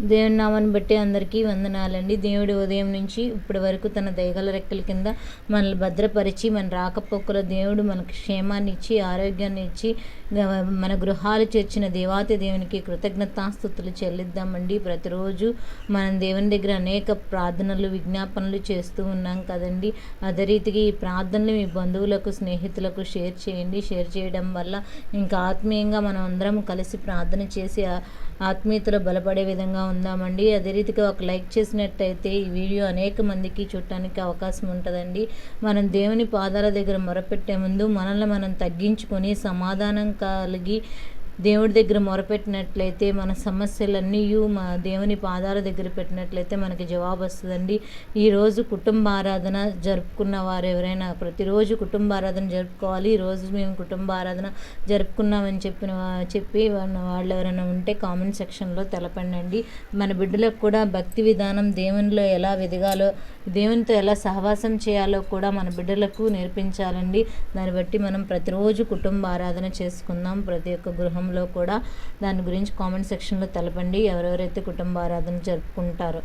దేవుని నామాన్ని బట్టి అందరికీ వందనాలండి. దేవుడు ఉదయం నుంచి ఇప్పటి వరకు తన దయగల రెక్కల కింద మనల్ని భద్రపరిచి మన రాకపోకల దేవుడు మనకు క్షేమాన్ని ఇచ్చి ఆరోగ్యాన్ని ఇచ్చి మన గృహాలు చేర్చిన దేవాతి దేవునికి కృతజ్ఞతాస్థుతులు చెల్లిద్దామండి. ప్రతిరోజు మనం దేవుని దగ్గర అనేక ప్రార్థనలు విజ్ఞాపనలు చేస్తూ ఉన్నాం కదండి. అదే రీతిగా ఈ ప్రార్థనలు మీ బంధువులకు స్నేహితులకు షేర్ చేయండి. షేర్ చేయడం వల్ల ఇంకా ఆత్మీయంగా మనం అందరం కలిసి ప్రార్థన చేసి ఆత్మీయతలో బలపడే విధంగా ఉందామండి. అదే రీతిగా ఒక లైక్ చేసినట్టయితే ఈ వీడియో అనేక మందికి చూడటానికి అవకాశం ఉంటుందండి. మనం దేవుని పాదాల దగ్గర మొరపెట్టే ముందు మనల్ని మనం తగ్గించుకొని సమాధానం కలిగి దేవుడి దగ్గర మొరపెట్టినట్లయితే మన సమస్యలన్నీ మా దేవుని పాదాల దగ్గర పెట్టినట్లయితే మనకి జవాబు వస్తుందండి. ఈరోజు కుటుంబ ఆరాధన జరుపుకున్న వారు ఎవరైనా ప్రతిరోజు కుటుంబ ఆరాధన జరుపుకోవాలి ఈరోజు మేము కుటుంబ ఆరాధన జరుపుకున్నామని చెప్పిన చెప్పి వాళ్ళు ఎవరైనా ఉంటే కామెంట్ సెక్షన్లో తెలపండి మన బిడ్డలకు కూడా భక్తి విధానం దేవునిలో ఎలా వెదగాలో దేవునితో ఎలా సహవాసం చేయాలో కూడా మన బిడ్డలకు నేర్పించాలండి. దాన్ని బట్టి మనం ప్రతిరోజు కుటుంబ ఆరాధన చేసుకుందాం. ప్రతి ఒక్క గృహం కుటుంబంలో కూడా దాని గురించి కామెంట్ సెక్షన్లో తెలపండి. ఎవరెవరైతే కుటుంబ ఆరాధన జరుపుకుంటారో.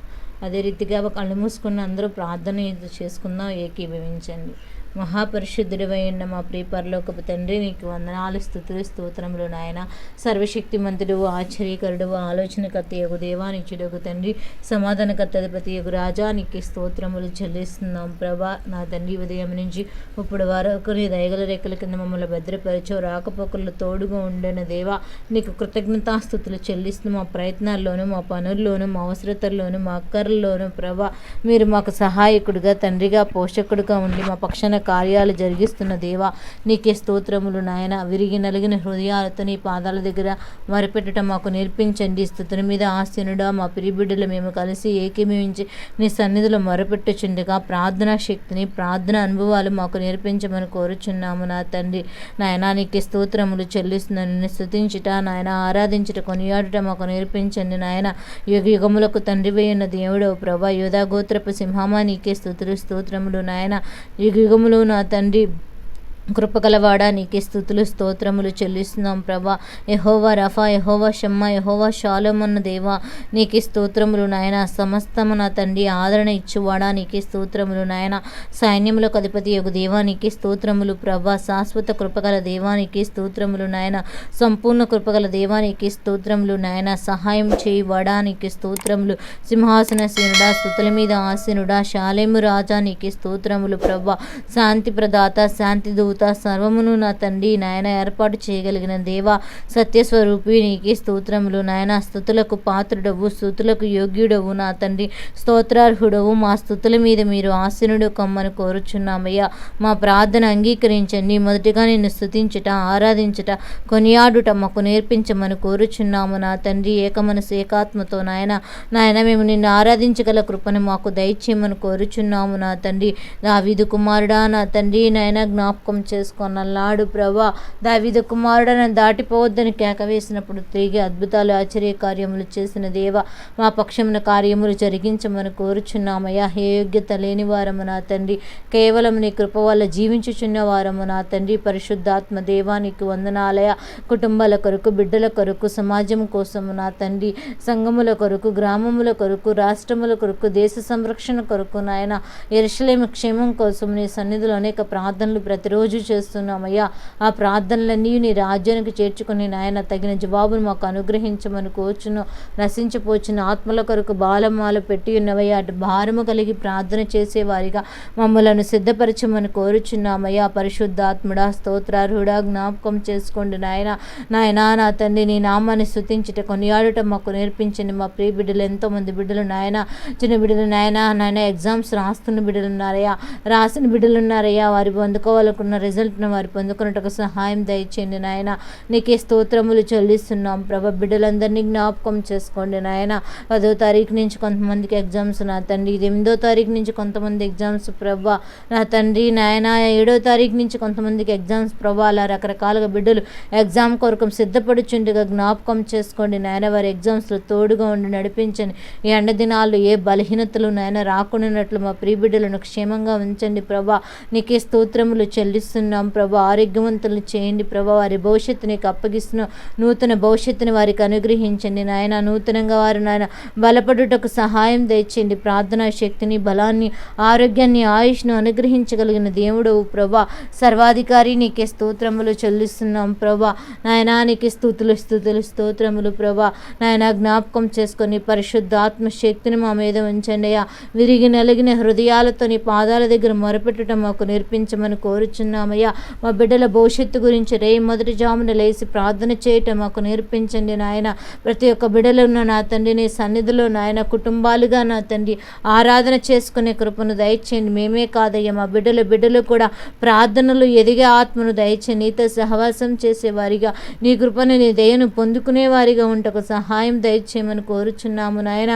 అదే రీతిగా కళ్ళు మూసుకున్న అందరూ ప్రార్థన చేసుకుందాం ఏకీభవించండి. మహాపరిశుద్ధుడివైన మా ప్రియపరలోకపు తండ్రి నీకు వందనాలు స్థుతులు స్తోత్రములు నాయన. సర్వశక్తిమంతుడు ఆశ్చర్యకరుడు ఆలోచనకర్త దేవానికి దేవానిచ్చుడగు తండ్రి సమాధానకర్త ప్రతి యొక్క రాజా నీకు స్తోత్రములు చెల్లిస్తున్నాం ప్రభా. నా తండ్రి ఉదయం నుంచి ఇప్పుడు వరకు నీ దయగల రేఖల కింద మమ్మల్ని భద్రపరచో రాకపోకలు తోడుగా ఉండిన దేవా నీకు కృతజ్ఞతాస్థుతులు చెల్లిస్తున్న. మా ప్రయత్నాల్లోనూ మా పనుల్లోనూ మా అవసరతల్లోనూ మా అక్కర్లలోనూ ప్రభా. మీరు మాకు సహాయకుడిగా తండ్రిగా పోషకుడిగా ఉండి మా పక్షాన కార్యాలు జరిగిస్తున్న దేవా నీకే స్తోత్రములు నాయన. విరిగి నలిగిన హృదయాలతో నీ పాదాల దగ్గర మరిపెట్టడం మాకు నేర్పించండి. స్థుతుని మీద ఆశనుడా మా పిరిబిడ్డలు మేము కలిసి ఏకీమించి నీ సన్నిధిలో మొరపెట్టుచుండగా ప్రార్థనా శక్తిని ప్రార్థన అనుభవాలు మాకు నేర్పించమని కోరుచున్నాము నా తండ్రి. నాయన నీకే స్తోత్రములు చెల్లిస్తున్నాను. స్థుతించుట నాయన ఆరాధించుట కొనియాడుట మాకు నేర్పించండి నాయన. యుగ యుగములకు తండ్రి ఉన్న దేవుడవు ప్రభా. యోధా గోత్రపు సింహమా నీకే స్థుతులు స్తోత్రములు నాయన. యుగ యుగములు దినములు నా తండ్రి కృపగలవాడా నీకే స్థుతులు స్తోత్రములు చెల్లిస్తున్నాం ప్రభా. యహోవా రఫా యహోవా షమ్మ యహోవా షాలమన్న దేవా. నీకే స్తోత్రములు నాయన. సమస్తము నా తండ్రి ఆదరణ ఇచ్చువాడా నీకే స్తోత్రములు నాయన. సైన్యములకు అధిపతి యొక్క దేవానికి స్తోత్రములు ప్రభా. శాశ్వత కృపగల దేవానికి స్తోత్రములు నాయన. సంపూర్ణ కృపగల దేవానికి స్తోత్రములు నాయన. సహాయం చేయి వడానికి స్తోత్రములు. సింహాసన సీనుడా స్థుతుల మీద ఆసీనుడా శాలేము రాజా నీకే స్తోత్రములు ప్రభా. శాంతి ప్రదాత శాంతి దూ దూత సర్వమును నా తండ్రి నాయన ఏర్పాటు చేయగలిగిన దేవ సత్యస్వరూపి నీకే స్తోత్రములు. నాయన స్థుతులకు పాత్రుడవు స్థుతులకు యోగ్యుడవు నా తండ్రి. స్తోత్రార్హుడవు మా స్థుతుల మీద మీరు ఆశనుడు కమ్మను కోరుచున్నామయ్యా. మా ప్రార్థన అంగీకరించండి. మొదటిగా నిన్ను స్థుతించుట ఆరాధించుట కొనియాడుట మాకు నేర్పించమని కోరుచున్నాము నా తండ్రి. ఏకమనసు ఏకాత్మతో నాయన నాయన మేము నిన్ను ఆరాధించగల కృపను మాకు దయచేయమని కోరుచున్నాము నా తండ్రి. దావిదు కుమారుడా నా తండ్రి నాయన జ్ఞాపకం చేసుకొనల్లాడు ప్రభా. దావిద కుమారుడను దాటిపోవద్దని కేక వేసినప్పుడు తిరిగి అద్భుతాలు ఆశ్చర్య కార్యములు చేసిన దేవ మా పక్షమున కార్యములు జరిగించమని కోరుచున్నామయ్యా. హే యోగ్యత లేని వారము నా తండ్రి. కేవలం నీ కృప వల్ల జీవించుచున్న వారము నా తండ్రి. పరిశుద్ధాత్మ దేవానికి వందనాలయ కుటుంబాల కొరకు బిడ్డల కొరకు సమాజం కోసము నా తండ్రి. సంఘముల కొరకు గ్రామముల కొరకు రాష్ట్రముల కొరకు దేశ సంరక్షణ కొరకు నాయన ఎరుసలేమ క్షేమం కోసం నీ సన్నిధిలో అనేక ప్రార్థనలు ప్రతిరోజు రోజు చేస్తున్నామయ్యా. ఆ ప్రార్థనలన్నీ నీ రాజ్యానికి చేర్చుకుని నాయన తగిన జవాబును మాకు అనుగ్రహించమని కోచును నశించిపోచిన ఆత్మల కొరకు బాలమాలు పెట్టి ఉన్నవయ్యా. అటు భారము కలిగి ప్రార్థన చేసేవారిగా మమ్మలను సిద్ధపరచమని కోరుచున్నామయ్యా. పరిశుద్ధాత్ముడా స్తోత్రార్హుడా జ్ఞాపకం చేసుకోండి నాయన. నాయన నా తండ్రి నీ నామాన్ని స్థుతించుట కొనియాడుట మాకు నేర్పించండి. మా ప్రియ బిడ్డలు ఎంతోమంది బిడ్డలు నాయన. చిన్న బిడ్డలు నాయన నాయన ఎగ్జామ్స్ రాస్తున్న బిడ్డలు ఉన్నారయ్యా. రాసిన బిడ్డలు ఉన్నారయ్యా. వారి అందుకోవాలనుకున్న రిజల్ట్ను వారు పొందుకున్నట్టుకు సహాయం దయచేయండి నాయన. నీకే స్తోత్రములు చెల్లిస్తున్నాం. ప్రభ బిడ్డలందరినీ జ్ఞాపకం చేసుకోండి నాయన. పదో తారీఖు నుంచి కొంతమందికి ఎగ్జామ్స్ నా తండ్రి. ఎనిమిదో తారీఖు నుంచి కొంతమంది ఎగ్జామ్స్ ప్రభ నా తండ్రి నాయన. ఏడో తారీఖు నుంచి కొంతమందికి ఎగ్జామ్స్ ప్రభా అలా రకరకాలుగా బిడ్డలు ఎగ్జామ్ కొరకు సిద్ధపడుచుండగా జ్ఞాపకం చేసుకోండి నాయన. వారి ఎగ్జామ్స్లో తోడుగా ఉండి నడిపించండి. ఈ ఎండ దినాలు ఏ బలహీనతలు నాయన రాకుండానట్లు మా ప్రీ బిడ్డలను క్షేమంగా ఉంచండి ప్రభా. నీకే స్తోత్రములు చెల్లిస్తూ చెల్లిస్తున్నాం ప్రభా ఆరోగ్యవంతులు చేయండి. ప్రభా వారి భవిష్యత్తు నీకు అప్పగిస్తున్నాం. నూతన భవిష్యత్తుని వారికి అనుగ్రహించండి నాయన. నూతనంగా వారు నాయన బలపడుటకు సహాయం తెచ్చండి ప్రార్థనా శక్తిని బలాన్ని ఆరోగ్యాన్ని ఆయుష్ను అనుగ్రహించగలిగిన దేవుడు ప్రభా. సర్వాధికారి నీకే స్తోత్రములు చెల్లిస్తున్నాం ప్రభా. నాయన నీకు స్థుతులు స్థుతులు స్తోత్రములు ప్రభా. నాయన జ్ఞాపకం చేసుకొని పరిశుద్ధాత్మ శక్తిని మా మీద ఉంచండి అయ్యా. విరిగి నలిగిన హృదయాలతో నీ పాదాల దగ్గర మొరపెట్టడం మాకు నేర్పించమని కోరుచున్నామయ్యా మా బిడ్డల భవిష్యత్తు గురించి రే మొదటి జామున లేచి ప్రార్థన చేయటం మాకు నేర్పించండి నాయన. ప్రతి ఒక్క బిడ్డలున్న నా తండ్రి నీ సన్నిధిలో నాయన కుటుంబాలుగా నా తండ్రి ఆరాధన చేసుకునే కృపను దయచేయండి. మేమే కాదయ్యా మా బిడ్డల బిడ్డలు కూడా ప్రార్థనలు ఎదిగే ఆత్మను దయచేయండి. నీతో సహవాసం చేసేవారిగా నీ కృపను నీ దయను పొందుకునేవారిగా ఉంటకు సహాయం దయచేయమని కోరుచున్నాము నాయన.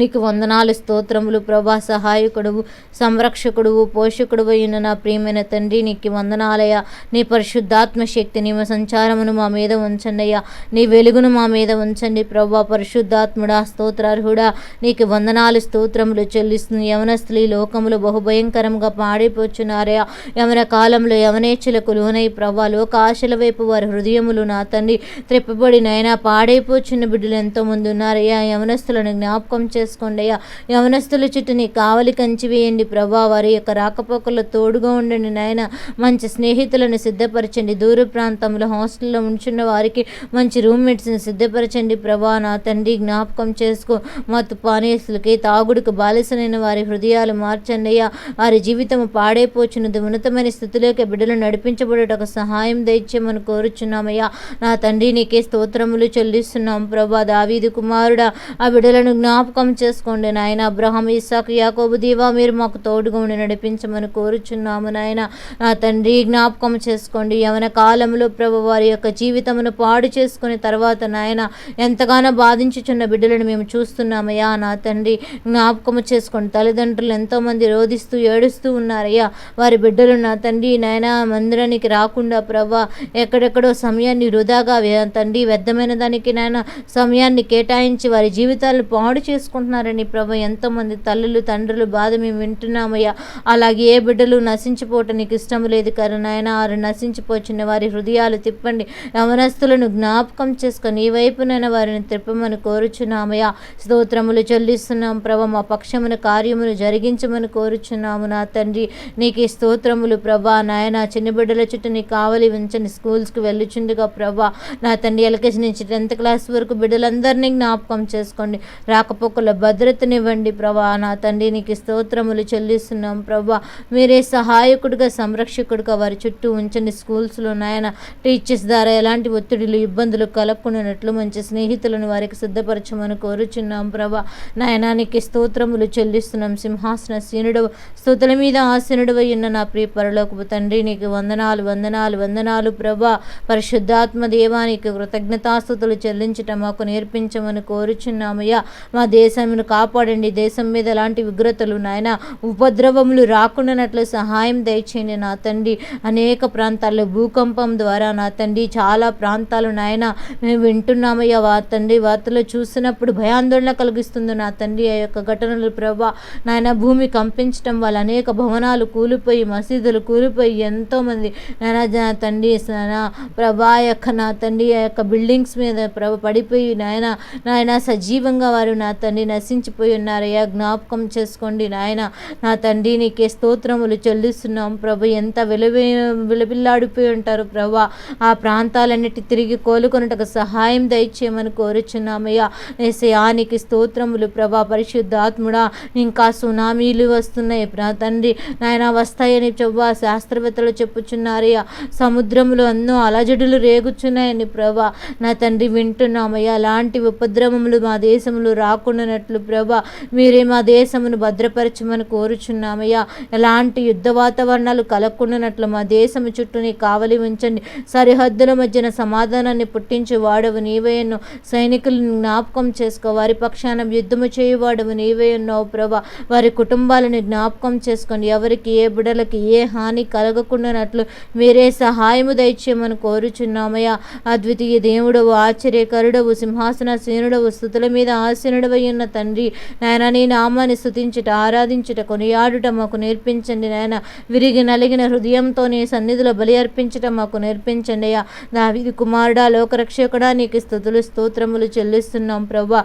నీకు వందనాలు స్తోత్రములు. ప్రభా సహాయకుడువు సంరక్షకుడువు పోషకుడు అయిన నా ప్రియమైన తండ్రి నీకు వందనాలయ్యా. నీ పరిశుద్ధాత్మ శక్తి నీ సంచారమును మా మీద ఉంచండి అయ్యా నీ వెలుగును మా మీద ఉంచండి ప్రభా. పరిశుద్ధాత్ముడా స్తోత్రార్హుడా నీకు వందనాలు స్తోత్రములు చెల్లిస్తుంది యవనస్తులు ఈ లోకములు బహుభయంకరంగా పాడైపోచున్నారయ్యా. యవన కాలంలో యవనేచ్చులకు లోనై ప్రభా లోక ఆశల వైపు వారి హృదయములు నా తండ్రి త్రిప్పబడి నైనా పాడైపోచున్న బిడ్డలు ఎంతోమంది ఉన్నారయ్యా. యవనస్తులను జ్ఞాపకం చే చేసుకోండి అయ్యా. యవనస్తుల చుట్టూ నీ కావలి కంచి వేయండి ప్రభా. వారి యొక్క రాకపోకల్లో తోడుగా ఉండండి నాయన. మంచి స్నేహితులను సిద్ధపరచండి. దూర ప్రాంతంలో హాస్టల్లో ఉంచున్న వారికి మంచి రూమ్మేట్స్ని సిద్ధపరచండి ప్రభా. నా తండ్రి జ్ఞాపకం చేసుకో. మత్తు పానీసులకి తాగుడుకు బాలిసనైన వారి హృదయాలు మార్చండి అయ్యా. వారి జీవితం పాడైపోచున్నది ఉన్నతమైన స్థితిలోకి బిడ్డలు నడిపించబడటకు సహాయం దయచేయమని కోరుచున్నామయ్యా నా తండ్రి నీకే స్తోత్రములు చెల్లిస్తున్నాం ప్రభా. దావీది కుమారుడా ఆ బిడ్డలను జ్ఞాపకం చేసుకోండి నాయన. అబ్రహం ఇసాక్ యాకోబు దీవా మీరు మాకు తోడుగా ఉండి నడిపించమని కోరుచున్నాము నాయన. నా తండ్రి జ్ఞాపకం చేసుకోండి. యవన కాలంలో ప్రభు వారి యొక్క జీవితమును పాడు చేసుకుని తర్వాత నాయన ఎంతగానో బాధించుచున్న బిడ్డలను మేము చూస్తున్నామయ్యా. నా తండ్రి జ్ఞాపకము చేసుకోండి. తల్లిదండ్రులు ఎంతోమంది రోధిస్తూ ఏడుస్తూ ఉన్నారయ్యా. వారి బిడ్డలు నా తండ్రి నాయన మందిరానికి రాకుండా ప్రభా ఎక్కడెక్కడో సమయాన్ని వృధాగా తండ్రి వ్యర్థమైన దానికి నాయన సమయాన్ని కేటాయించి వారి జీవితాలను పాడు చేసుకుంటున్నారని ప్రభా. ఎంతోమంది తల్లులు తండ్రులు బాధ మేము వింటున్నామయ్యా. అలాగే ఏ బిడ్డలు నశించిపోవటం నీకు ఇష్టం లేదు కదా నాయన. వారు నశించిపోచిన వారి హృదయాలు తిప్పండి. యవనస్తులను జ్ఞాపకం చేసుకొని ఈ వైపునైనా వారిని తిప్పమని కోరుచున్నామయ్యా. స్తోత్రములు చెల్లిస్తున్నాం ప్రభా. మా పక్షమున కార్యములు జరిగించమని కోరుచున్నాము నా తండ్రి. నీకు ఈ స్తోత్రములు ప్రభా. నాయన చిన్న బిడ్డల చుట్టూ నీ కావలి ఉంచని స్కూల్స్కి వెళ్ళుచుండగా ప్రభా. నా తండ్రి ఎల్కేజీ నుంచి టెన్త్ క్లాస్ వరకు బిడ్డలందరినీ జ్ఞాపకం చేసుకోండి. రాకపోకల భద్రతనివ్వండి ప్రభా. నా తండ్రి నీకు స్తోత్రములు చెల్లిస్తున్నాం ప్రభా. మీరే సహాయకుడిగా సంరక్షకుడిగా వారి చుట్టూ ఉంచండి. స్కూల్స్లో నాయన టీచర్స్ ద్వారా ఎలాంటి ఒత్తిడిలు ఇబ్బందులు కలగకుండానట్లు మంచి స్నేహితులను వారికి సిద్ధపరచమని కోరుచున్నాం ప్రభా. నాయనానికి స్తోత్రములు చెల్లిస్తున్నాం. సింహాసన సీనుడవ స్తోతుల మీద ఆసీనుడవై ఉన్న నా ప్రియ పరలోకపు తండ్రి నీకు వందనాలు వందనాలు వందనాలు ప్రభా. పరిశుద్ధాత్మ దేవానికి కృతజ్ఞతాస్తుతులు చెల్లించటం మాకు నేర్పించమని కోరుచున్నామయ్యా. మా దేశ దేశమును కాపాడండి. దేశం మీద ఎలాంటి విగ్రతలు నాయన ఉపద్రవములు రాకుండానట్లు సహాయం దయచేయండి నా తండ్రి. అనేక ప్రాంతాల్లో భూకంపం ద్వారా నా తండ్రి చాలా ప్రాంతాలు నాయన మేము వింటున్నామయ్యా వా తండ్రి. వార్తలు చూసినప్పుడు భయాందోళన కలిగిస్తుంది నా తండ్రి. ఆ యొక్క ఘటనలు ప్రభా నాయన భూమి కంపించటం వల్ల అనేక భవనాలు కూలిపోయి మసీదులు కూలిపోయి ఎంతోమంది నాయన జ- తండ్రి నా ప్రభా యొక్క నా తండ్రి ఆ యొక్క బిల్డింగ్స్ మీద ప్రభ పడిపోయి నాయన నాయన సజీవంగా వారు నా తండ్రి నశించిపోయి ఉన్నారయ్యా. జ్ఞాపకం చేసుకోండి నాయన. నా తండ్రి నీకే స్తోత్రములు చెల్లిస్తున్నాం ప్రభు. ఎంత విలువే విలపిల్లాడిపోయి ఉంటారు ప్రభా. ఆ ప్రాంతాలన్నిటి తిరిగి కోలుకొనుటకు సహాయం దయచేయమని కోరుచున్నామయ్యా. ఏసయానికి స్తోత్రములు ప్రభా. పరిశుద్ధాత్ముడా ఇంకా సునామీలు వస్తున్నాయి ప్రా తండ్రి. నాయన వస్తాయని చెవ్వా శాస్త్రవేత్తలు చెప్పుచున్నారయ్యా. సముద్రంలో ఎన్నో అలజడులు రేగుచున్నాయని ప్రభా. నా తండ్రి వింటున్నామయ్యా. అలాంటి ఉపద్రవములు మా దేశంలో చేసినట్లు ప్రభా మీరే మా దేశమును భద్రపరచమని కోరుచున్నామయ్యా. ఎలాంటి యుద్ధ వాతావరణాలు కలగకుండానట్లు మా దేశము చుట్టూని కావలి ఉంచండి. సరిహద్దుల మధ్యన సమాధానాన్ని పుట్టించి వాడవు నీవేయను. సైనికులను జ్ఞాపకం చేసుకో వారి పక్షాన యుద్ధము చేయువాడవు నీవే ప్రభా. వారి కుటుంబాలను జ్ఞాపకం చేసుకోండి. ఎవరికి ఏ బిడలకి ఏ హాని కలగకుండానట్లు మీరే సహాయము దయచేయమని కోరుచున్నామయ్యా. అద్వితీయ దేవుడవు ఆశ్చర్యకరుడవు సింహాసన సీనుడవు స్థుతుల మీద ఆసీనుడవై ఉన్న దినమున తండ్రి. నాయన నీ నామాన్ని స్థుతించుట ఆరాధించుట కొనియాడుట మాకు నేర్పించండి నాయన. విరిగి నలిగిన హృదయంతో నీ సన్నిధిలో బలి అర్పించటం మాకు నేర్పించండి అయ్యా. దావీదు కుమారుడా లోకరక్షకుడా నీకు స్థుతులు స్తోత్రములు చెల్లిస్తున్నాం ప్రభా.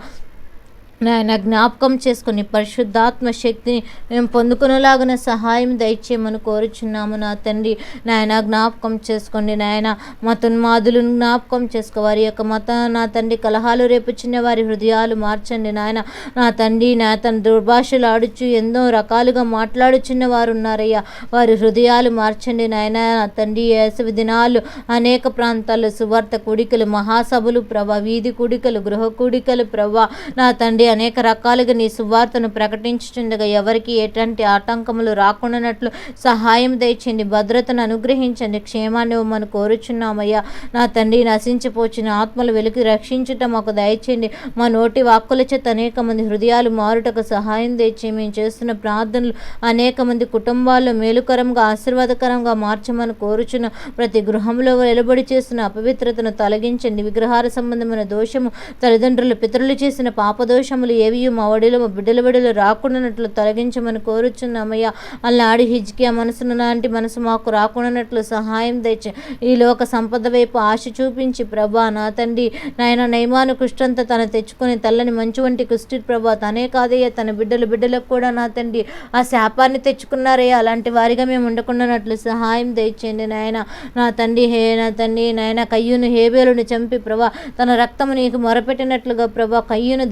నాయన జ్ఞాపకం చేసుకుని పరిశుద్ధాత్మ శక్తిని మేము పొందుకునేలాగిన సహాయం దయచేయమని కోరుచున్నాము నా తండ్రి. నాయన జ్ఞాపకం చేసుకోండి నాయన. మతున్మాదులను జ్ఞాపకం చేసుకో. వారి యొక్క మత నా తండ్రి కలహాలు రేపుచున్న వారి హృదయాలు మార్చండి నాయన. నా తండ్రి నా తన దుర్భాషలు ఆడుచు ఎన్నో రకాలుగా మాట్లాడుచున్న వారు ఉన్నారయ్యా వారి హృదయాలు మార్చండి నాయన. నా తండ్రి వేసవి దినాలు అనేక ప్రాంతాల్లో సువార్త కూడికలు మహాసభలు ప్రభా వీధి కూడికలు గృహ కూడికలు ప్రభా. నా తండ్రి అనేక రకాలుగా నీ సువార్తను ప్రకటించుచుండగా ఎవరికి ఎటువంటి ఆటంకములు రాకుండానట్లు సహాయం దయచండి భద్రతను అనుగ్రహించండి. క్షేమాన్ని ఇవ్వమని కోరుచున్నామయ్యా. నా తండ్రి నశించిపోచిన ఆత్మలు వెలికి రక్షించుట మాకు దయచేయండి. మా నోటి వాక్కుల చేత అనేక మంది హృదయాలు మారుటకు సహాయం తెచ్చి మేము చేస్తున్న ప్రార్థనలు అనేక మంది కుటుంబాల్లో మేలుకరంగా ఆశీర్వాదకరంగా మార్చమని కోరుచున్న ప్రతి గృహంలో వెలుబడి చేస్తున్న అపవిత్రతను తొలగించండి. విగ్రహాల సంబంధమైన దోషము తల్లిదండ్రులు పితరులు చేసిన పాపదోషం పాపదోషములు ఏవి మా వడిలో మా బిడ్డల బిడ్డలు రాకుండానట్లు తొలగించమని కోరుచున్నామయ్యా అల్లాడి హిజ్కియా మనసును లాంటి మనసు మాకు రాకుండానట్లు సహాయం తెచ్చి ఈ లోక సంపద వైపు ఆశ చూపించి ప్రభా నా తండ్రి నాయన నయమాను కుష్టంతా తన తెచ్చుకొని తల్లని మంచి వంటి కుష్టి ప్రభా తనే కాదయ్యా తన బిడ్డలు బిడ్డలకు కూడా నా తండ్రి. ఆ శాపాన్ని తెచ్చుకున్నారయ్యా అలాంటి వారిగా మేము ఉండకుండానట్లు సహాయం తెచ్చేయండి నాయన. నా తండ్రి హే నా తండ్రి నాయన కయ్యూను హేబేలును చంపి ప్రభా తన రక్తము నీకు మొరపెట్టినట్లుగా ప్రభా కయ్యూను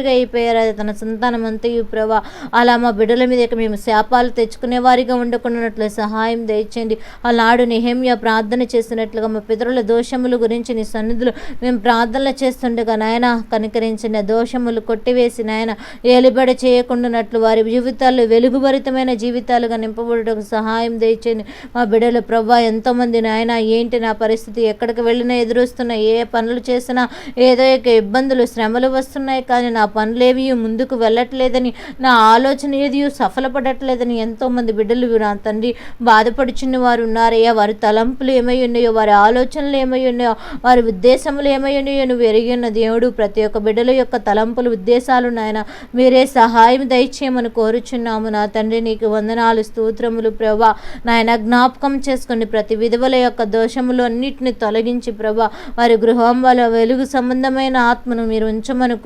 దేశదిమ్మరిగా అయిపోయారు. అది తన సంతానం అంతయు ప్రభా. అలా మా బిడ్డల మీద ఇక మేము శాపాలు తెచ్చుకునే వారిగా ఉండకుండానట్లు సహాయం దయచేయండి. అలాడు నిహేమ్య ప్రార్థన చేసినట్లుగా మా పితరుల దోషముల గురించి నీ సన్నిధులు మేము ప్రార్థనలు చేస్తుండగా నాయన కనికరించిన దోషములు కొట్టివేసి నాయన ఏలిబడి చేయకుండానట్లు వారి జీవితాల్లో వెలుగుభరితమైన జీవితాలుగా నింపబడుటకు సహాయం దయచేయండి. మా బిడ్డలు ప్రభా ఎంతోమంది నాయన ఏంటి నా పరిస్థితి? ఎక్కడికి వెళ్ళినా ఎదురుస్తున్నా ఏ పనులు చేసినా ఏదో ఒక ఇబ్బందులు శ్రమలు వస్తున్నాయి కానీ నా పనులేవి ముందుకు వెళ్ళట్లేదని నా ఆలోచన ఏది సఫలపడట్లేదని ఎంతోమంది బిడ్డలు నా తండ్రి బాధపడుచున్న వారు ఉన్నారయ్యా. వారి తలంపులు ఏమై ఉన్నాయో వారి ఆలోచనలు ఏమై ఉన్నాయో వారి ఉద్దేశములు ఏమై ఉన్నాయో నువ్వు ఎరిగిన దేవుడు. ప్రతి ఒక్క బిడ్డల యొక్క తలంపులు ఉద్దేశాలు నాయన మీరే సహాయం దయచేయమని కోరుచున్నాము. నా తండ్రి నీకు వందనాలు స్తోత్రములు ప్రభా. నాయన జ్ఞాపకం చేసుకుని ప్రతి విధవల యొక్క దోషములు అన్నిటిని తొలగించి ప్రభా. వారి గృహం వాళ్ళ వెలుగు సంబంధమైన ఆత్మను మీరు ఉంచమని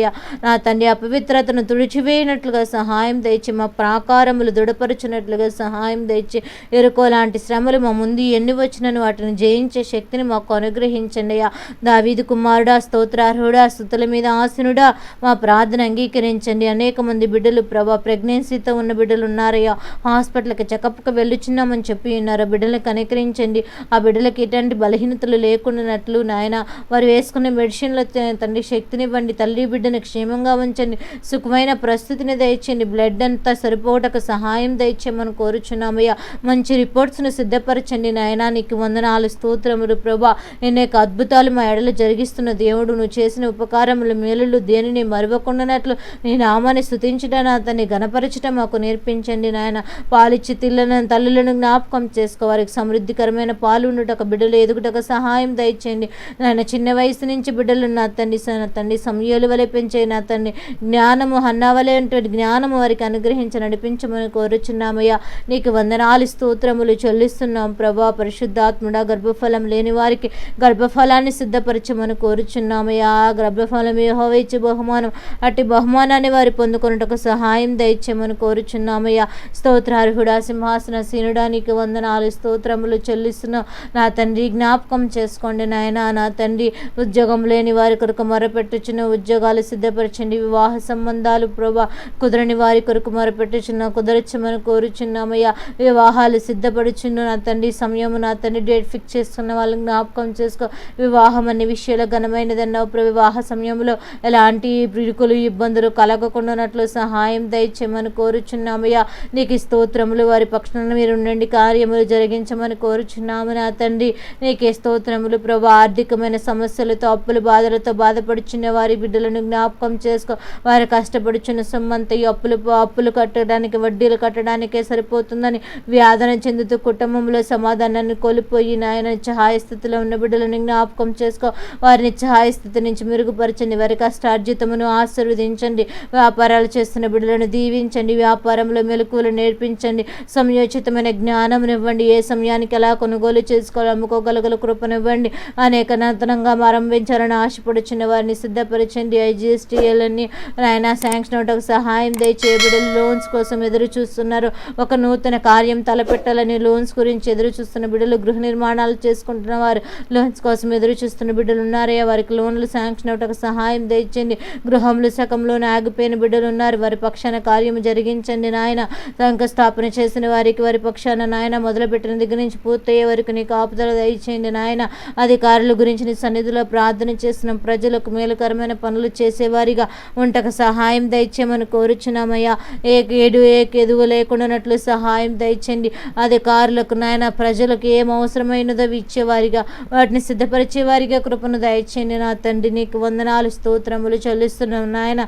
కోరుచున్నామయ్యా నా తండ్రి అపవిత్రతను తుడిచివేయనట్లుగా సహాయం దయచి మా ప్రాకారములు దృఢపరచునట్లుగా సహాయం దయచి ఎరుకో లాంటి శ్రమలు మా ముందు ఎన్ని వచ్చినను వాటిని జయించే శక్తిని మాకు అనుగ్రహించండి అయ్యా. దావీదు కుమారుడా స్తోత్రార్హుడా స్థుతుల మీద ఆసునుడా మా ప్రార్థన అంగీకరించండి. అనేక మంది బిడ్డలు ప్రభా ప్రెగ్నెన్సీతో ఉన్న బిడ్డలు ఉన్నారయ్యా. హాస్పిటల్కి చెకప్కి వెళ్ళుచున్నామని చెప్పి ఉన్నారు. బిడ్డలకు అనుకరించండి కనికరించండి. ఆ బిడ్డలకి ఎటువంటి బలహీనతలు లేకుండానట్లు నాయన వారు వేసుకునే మెడిసిన్ల తండ్రి శక్తినివ్వండి. తల్లి బిడ్డ బిడ్డను క్షేమంగా ఉంచండి. సుఖమైన ప్రస్తుతిని దయచేయండి. బ్లడ్ అంతా సరిపోవటకు సహాయం దయచేయమని కోరుచున్నామయ్యా మంచి రిపోర్ట్స్ను సిద్ధపరచండి నాయనా. నీకు వందనాలు స్తోత్రములు ప్రభా. అనేక అద్భుతాలు మా ఎడలు జరిగిస్తున్న దేవుడు. నువ్వు చేసిన ఉపకారములు మేలులు దేనిని మరవకుండానట్లు నీ నామాన్ని స్థుతించడం అతన్ని గణపరచడం మాకు నేర్పించండి నాయన. పాలిచ్చి తిల్లను తల్లులను జ్ఞాపకం చేసుకో. వారికి సమృద్ధికరమైన పాలు ఉండుటకు బిడ్డలు ఎదుగుటకు సహాయం దయచేయండి. నాయన చిన్న వయసు నుంచి బిడ్డలు నా తండ్రి తండ్రి సమయాలు వలె నడిపించే నా తండ్రి జ్ఞానము హన్నావలేటువంటి జ్ఞానము వారికి అనుగ్రహించి నడిపించమని కోరుచున్నామయ్యా. నీకు వందనాలు స్తోత్రములు చెల్లిస్తున్నాం ప్రభా. పరిశుద్ధాత్ముడ గర్భఫలం లేని వారికి గర్భఫలాన్ని సిద్ధపరచమని కోరుచున్నామయ్యా. ఆ గర్భఫలం యెహోవా బహుమానం. అట్టి బహుమానాన్ని వారి పొందుకొనుటకు సహాయం దయచేయమని కోరుచున్నామయ్యా. స్తోత్రార్హుడా సింహాసన సీనుడా నీకు వందనాలు స్తోత్రములు చెల్లిస్తున్నాం. నా తండ్రి జ్ఞాపకం చేసుకోండి నాయన. నా తండ్రి ఉద్యోగం లేని వారి కొరకు మొరపెట్టుచున్న ఉద్యోగాలు సిద్ధపరచండి. వివాహ సంబంధాలు ప్రభా కుదరని వారి కొరకు మొరపెట్టుచున్న. కుదరచ్చమని కోరుచున్నామయ్యా వివాహాలు సిద్ధపడుచున్న. నా తండ్రి సమయము నా తండ్రి డేట్ ఫిక్స్ చేసుకున్న వాళ్ళని జ్ఞాపకం చేసుకో. వివాహం అనే విషయాలు ఘనమైనదన్నావు ప్ర వివాహ సమయంలో ఎలాంటి పిడుకులు ఇబ్బందులు కలగకుండానట్లు సహాయం దయచేయమని కోరుచున్నామయ్యా నీకు స్తోత్రములు వారి పక్షాన మీరు ఉండండి. కార్యములు జరిగించమని కోరుచున్నాము నా తండ్రి. నీకే స్తోత్రములు ప్రభు. ఆర్థికమైన సమస్యలతో అప్పుల బాధలతో బాధపడుచున్న వారి బిడ్డలను జ్ఞాపకం చేసుకో. వారు కష్టపడుచున్న సొమ్మంతా అప్పులు అప్పులు కట్టడానికి వడ్డీలు కట్టడానికే సరిపోతుందని వ్యాధన చెందుతూ కుటుంబంలో సమాధానాన్ని కోల్పోయి నాయన నిత్యహాయ స్థితిలో ఉన్న బిడ్డలను జ్ఞాపకం చేసుకో. వారి నిత్యహాయ స్థితి నుంచి మెరుగుపరచండి. వారి కష్టార్జితమును ఆశీర్వదించండి. వ్యాపారాలు చేస్తున్న బిడ్డలను దీవించండి. వ్యాపారంలో మెలకువలు నేర్పించండి. సమయోచితమైన జ్ఞానం ఇవ్వండి. ఏ సమయానికి ఎలా కొనుగోలు చేసుకోవాలి అమ్ముకోగలగల కృపనివ్వండి అనేక నూతనంగా ఆరంభించాలని ఆశపడుచున్న వారిని సిద్ధపరచండి. ఐజిఎస్టీఎల్ అని ఆయన శాంక్షన్ అవటకు సహాయం దయచే బిడ్డలు లోన్స్ కోసం ఎదురు చూస్తున్నారు. ఒక నూతన కార్యం తలపెట్టాలని లోన్స్ గురించి ఎదురు చూస్తున్న బిడ్డలు గృహ నిర్మాణాలు చేసుకుంటున్న వారు లోన్స్ కోసం ఎదురు చూస్తున్న బిడ్డలు ఉన్నారయ్యా వారికి లోన్లు శాంక్షన్ అవటకు సహాయం దయచండి గృహంలో సగంలోనే ఆగిపోయిన బిడ్డలు ఉన్నారు. వారి పక్షాన కార్యం జరిగించండి నాయన. శంకుస్థాపన చేసిన వారికి వారి పక్షాన నాయన మొదలుపెట్టిన దగ్గర నుంచి పూర్తయ్యే వరకు నీకు ఆపుదల దయచేయండి నాయన. అధికారుల గురించి నీ సన్నిధిలో ప్రార్థన చేసిన ప్రజలకు మేలుకరమైన పనులు చేసి చేసేవారిగా ఉంటకు సహాయం దయచేయమని కోరుచున్నామయ్యా. ఏ ఏడు ఏ ఎదువు లేకుండానట్లు సహాయం దయచండి. అధికారులకు నాయన ప్రజలకు ఏం అవసరమైనదో ఇచ్చేవారిగా వాటిని సిద్ధపరిచేవారిగా కృపను దయచేయండి. నా తండ్రి నీకు వందనాలు స్తోత్రములు చెల్లిస్తున్నాం నాయన.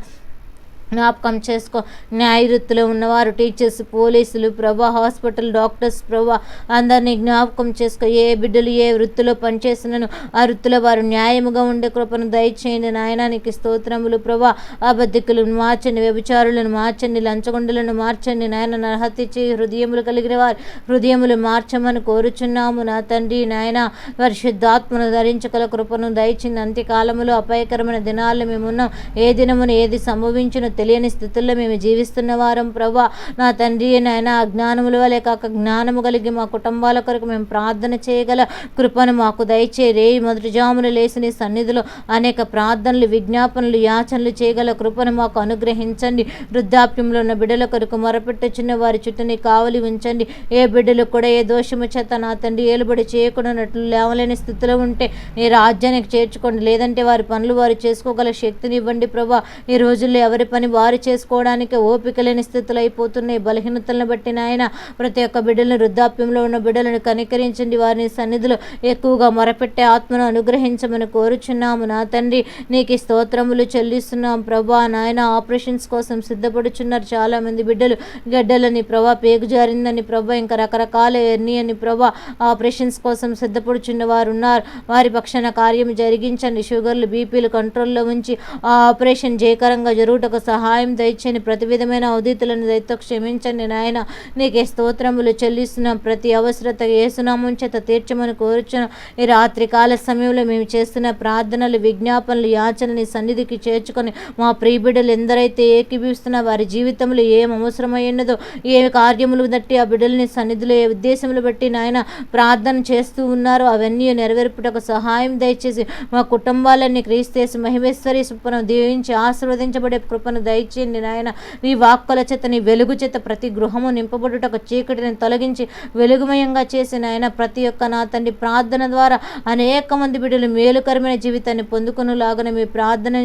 జ్ఞాపకం చేసుకో. న్యాయవృత్తిలో ఉన్నవారు టీచర్స్ పోలీసులు ప్రభా హాస్పిటల్ డాక్టర్స్ ప్రభా అందరినీ జ్ఞాపకం చేసుకో. ఏ బిడ్డలు ఏ వృత్తిలో పనిచేసినను ఆ వృత్తిలో వారు న్యాయముగా ఉండే కృపను దయచేయండి నాయనానికి స్తోత్రములు ప్రభా. అబద్ధికులను మార్చండి వ్యభిచారులను మార్చండి లంచగొండలను మార్చండి నాయన. నరహత్య చేయి హృదయములు కలిగిన వారు హృదయములు మార్చమని కోరుచున్నాము నా తండ్రి నాయన. పరిశుద్ధాత్మను ధరించగల కృపను దయచింది అంత్యకాలములో అపాయకరమైన దినాల్లో మేమున్నాం. ఏ దినమున ఏది సంభవించిన తెలియని స్థితుల్లో మేము జీవిస్తున్న వారం ప్రభా నా తండ్రి నాయన అజ్ఞానముల వలె కాక జ్ఞానము కలిగి మా కుటుంబాల కొరకు మేము ప్రార్థన చేయగల కృపను మాకు దయచే రేయి మొదటి జామున లేచి సన్నిధిలో అనేక ప్రార్థనలు విజ్ఞాపనలు యాచనలు చేయగల కృపను మాకు అనుగ్రహించండి. వృద్ధాప్యంలో ఉన్న బిడ్డల కొరకు మొరపెట్టుచున్న వారి చుట్టూని కావలి ఉంచండి. ఏ బిడ్డలు కూడా ఏ దోషము చేత నా తండ్రి ఏలుబడి చేయకుండానట్లు లేవలేని స్థితిలో ఉంటే నీ రాజ్యానికి చేర్చుకోండి. లేదంటే వారి పనులు వారు చేసుకోగల శక్తిని ఇవ్వండి ప్రభా. ఈ రోజుల్లో ఎవరి పని వారు చేసుకోవడానికి ఓపిక లేని స్థితులు అయిపోతున్నాయి. బలహీనతలను బట్టి నాయన ప్రతి ఒక్క బిడ్డలను వృద్ధాప్యంలో ఉన్న బిడ్డలను కనికరించండి. వారిని సన్నిధిలో ఎక్కువగా మొరపెట్టే ఆత్మను అనుగ్రహించమని కోరుచున్నాము. నా తండ్రి నీకు స్తోత్రములు చెల్లిస్తున్నాం. ప్రభా నాయన ఆపరేషన్స్ కోసం సిద్ధపడుచున్నారు. చాలామంది బిడ్డలు గడ్డలని ప్రభా పేగు జారిందని ప్రభా ఇంకా రకరకాల ఎర్ని అని ప్రభా ఆపరేషన్స్ కోసం సిద్ధపడుచున్న వారు ఉన్నారు వారి పక్షాన కార్యం జరిగించండి. షుగర్లు బీపీలు కంట్రోల్లో ఉంచి ఆ ఆపరేషన్ జయకరంగా జరుగుటకు సహాయం సహాయం దయచని ప్రతి విధమైన అవధితులను దయతో క్షమించండి నాయన. నీకే స్తోత్రములు చెల్లిస్తున్నాం. ప్రతి అవసరత ఏసునామం చేత తీర్చమని కోరుచున్నాం. ఈ రాత్రి కాల సమయంలో మేము చేస్తున్న ప్రార్థనలు విజ్ఞాపనలు యాచనని సన్నిధికి చేర్చుకొని మా ప్రియబిడ్డలు ఎందరైతే ఏకీభిస్తున్న వారి జీవితంలో ఏం అవసరమైనదో ఏ కార్యములు బట్టి ఆ బిడ్డలని సన్నిధిలో ఏ ఉద్దేశములు బట్టి నాయన ప్రార్థన చేస్తూ ఉన్నారో అవన్నీ నెరవేర్పుటకు సహాయం దయచేసి మా కుటుంబాలన్నీ క్రీస్తేసి మహిమేశ్వరి సుప్పను దీవించి ఆశీర్వదించబడే కృపను దయచేయండి నాయన. నీ వాక్కుల చేత నీ వెలుగు చేత ప్రతి గృహము నింపబడుటకు చీకటిని తొలగించి వెలుగుమయంగా చేసిన ఆయన ప్రతి ఒక్క నా తండ్రి ప్రార్థన ద్వారా అనేక మంది బిడ్డలు మేలుకరమైన జీవితాన్ని పొందుకునేలాగా మీ ప్రార్థన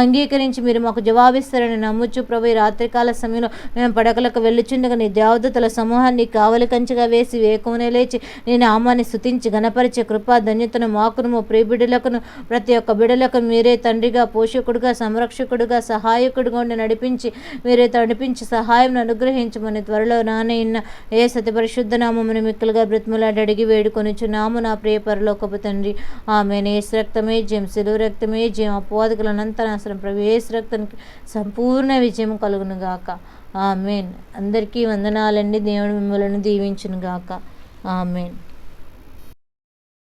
అంగీకరించి మీరు మాకు జవాబిస్తారని నమ్ముచు ప్రభు. ఈ రాత్రికాల సమయంలో మేము పడకలకు వెళ్ళుచుండగా నీ దేవదతుల సమూహాన్ని కావలి కంచిగా వేసి వేకునే లేచి నీ నామాన్ని స్థుతించి గణపరిచే కృపా ధన్యతను మాకును ప్రియ బిడ్డలకును ప్రతి ఒక్క బిడ్డలకు మీరే తండ్రిగా పోషకుడుగా సంరక్షకుడుగా అభిషేకుడిగా ఉండి నడిపించి మీరే నడిపించి సహాయం అనుగ్రహించమని త్వరలో నానయ్యన్న ఏ సతి పరిశుద్ధ నామమును మిక్కలుగా బ్రతిమలాడి అడిగి వేడుకొనిచున్నాము నా ప్రియ పరలోకపు తండ్రి. ఆమె నేస్ రక్తమే జయం సిలువ రక్తమే జయం అపవాదకులనంత ప్రభు ఏసు రక్తానికి సంపూర్ణ విజయం కలుగును గాక. ఆమెన్. అందరికీ వందనాలండి. దేవుడు మిమ్మల్ని దీవించును గాక. ఆమెన్.